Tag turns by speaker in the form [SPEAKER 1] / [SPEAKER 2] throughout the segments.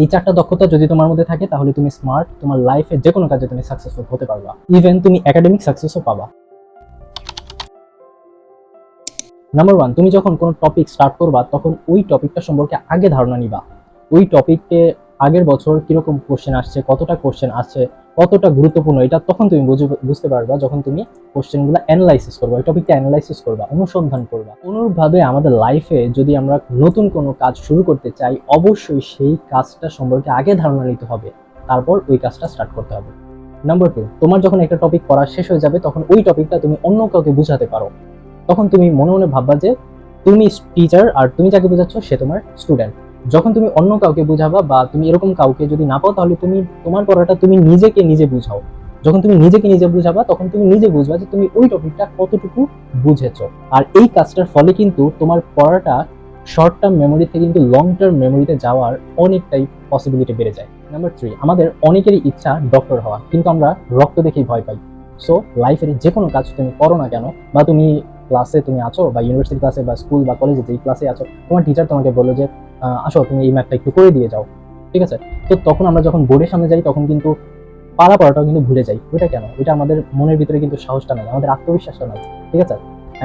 [SPEAKER 1] এই চারটা দক্ষতা যদি তোমার মধ্যে থাকে, তাহলে তুমি স্মার্ট তোমার লাইফে যে কোনো কাজে তুমি সাকসেসফুল হতে পারবা। ইভেন তুমি একাডেমিক সাকসেসও পাবা। নাম্বার ওয়ান তুমি যখন কোনো টপিক স্টার্ট করবা, তখন ওই টপিকটা সম্পর্কে আগে ধারণা নিবা। ওই টপিকে আগের বছর কীরকম কোশ্চেন আসছে, কতটা কোশ্চেন আছে কতটা গুরুত্বপূর্ণ, এটা তখন তুমি বুঝে- বুঝতে পারবা যখন তুমি কোশ্চেনগুলো অ্যানালাইসিস করবা, ওই টপিকটা অ্যানালাইসিস করবা, অনুসন্ধান করবা। অনুরূপভাবে আমাদের লাইফে যদি আমরা নতুন কোনো কাজ শুরু করতে চাই, অবশ্যই সেই কাজটা সম্পর্কে আগে ধারণা নিতে হবে, তারপর ওই কাজটা স্টার্ট করতে হবে। নাম্বার টু তোমার যখন একটা টপিক পড়া শেষ হয়ে যাবে, তখন ওই টপিকটা তুমি অন্য কাউকে বোঝাতে পারো। তখন তুমি মনে মনে ভাববা যে, তুমি টিচার আর তুমি যাকে বোঝাচ্ছ, সে তোমার স্টুডেন্ট যখন তুমি অন্য কাউকে বুঝাবা বা তুমি এরকম কাউকে যদি না পাও, তাহলে তুমি, তোমার পড়াটা তুমি নিজেকে নিজে বুঝাও। যখন তুমি নিজেকে নিজে বুঝাবা, তখন তুমি নিজে বুঝবা যে তুমি ওই টপিকটা কতটুকু বুঝেছ। আর এই কাজটার ফলে কিন্তু তোমার পড়াটা শর্ট টার্ম মেমোরি থেকে কিন্তু লং টার্ম মেমোরিতে যাওয়ার অনেকটাই পসিবিলিটি বেড়ে যায়। নাম্বার থ্রি আমাদের অনেকেরই ইচ্ছা ডক্টর হওয়া, কিন্তু আমরা রক্ত দেখেই ভয় পাই। সো লাইফের যে কোনো কাজ তুমি করো না কেন বা তুমি ক্লাসে তুমি আছো বা ইউনিভার্সিটি ক্লাসে বা স্কুল বা কলেজে যেই ক্লাসে আছো, তোমার টিচার তোমাকে বলল যে আসো, তুমি এই ম্যাথটা একটু করে দিয়ে যাও। ঠিক আছে? তো তখন আমরা যখন বোর্ডের সামনে যাই, তখন কিন্তু পাড়া পড়াটাও কিন্তু ভুলে যাই। ওইটা কেন? ওইটা আমাদের মনের ভিতরে কিন্তু সাহসটা নাই, আমাদের আত্মবিশ্বাসটা নাই। ঠিক আছে?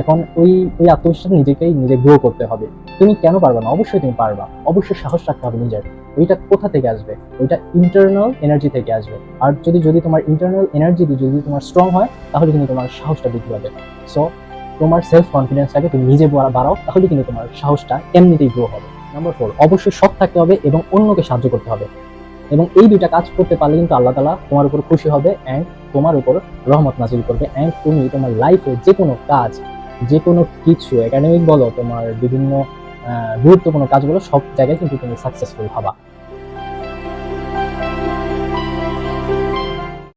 [SPEAKER 1] এখন ওই ওই আত্মবিশ্বাস নিজেকেই নিজে গ্রো করতে হবে। তুমি কেন পারবা না? অবশ্যই তুমি পারবা। অবশ্যই সাহস রাখতে হবে নিজের। ওইটা কোথা থেকে আসবে? ওইটা ইন্টারনাল এনার্জি থেকে আসবে। আর যদি যদি তোমার ইন্টারনাল এনার্জি যদি তোমার স্ট্রং হয়, তাহলে কিন্তু তোমার সাহসটা বৃদ্ধি পাবে। সো তোমার সেলফ কনফিডেন্সটাকে তুমি নিজে বাড়াও তাহলে কিন্তু তোমার সাহসটা এমনিতেই গ্রো হবে। নাম্বার ফোর অবশ্যই সৎ থাকতে হবে এবং অন্যকে সাহায্য করতে হবে। এবং এই দুইটা কাজ করতে পারলে কিন্তু আল্লাহ তালা তোমার উপর খুশি হবে অ্যান্ড তোমার উপর রহমত নাজিল করবে। অ্যান্ড তুমি তোমার লাইফে যে কোনো কাজ যে কোনো কিছু একাডেমিক বলো, তোমার বিভিন্ন গুরুত্বপূর্ণ কাজগুলো সব জায়গায় কিন্তু তুমি সাকসেসফুল হবা।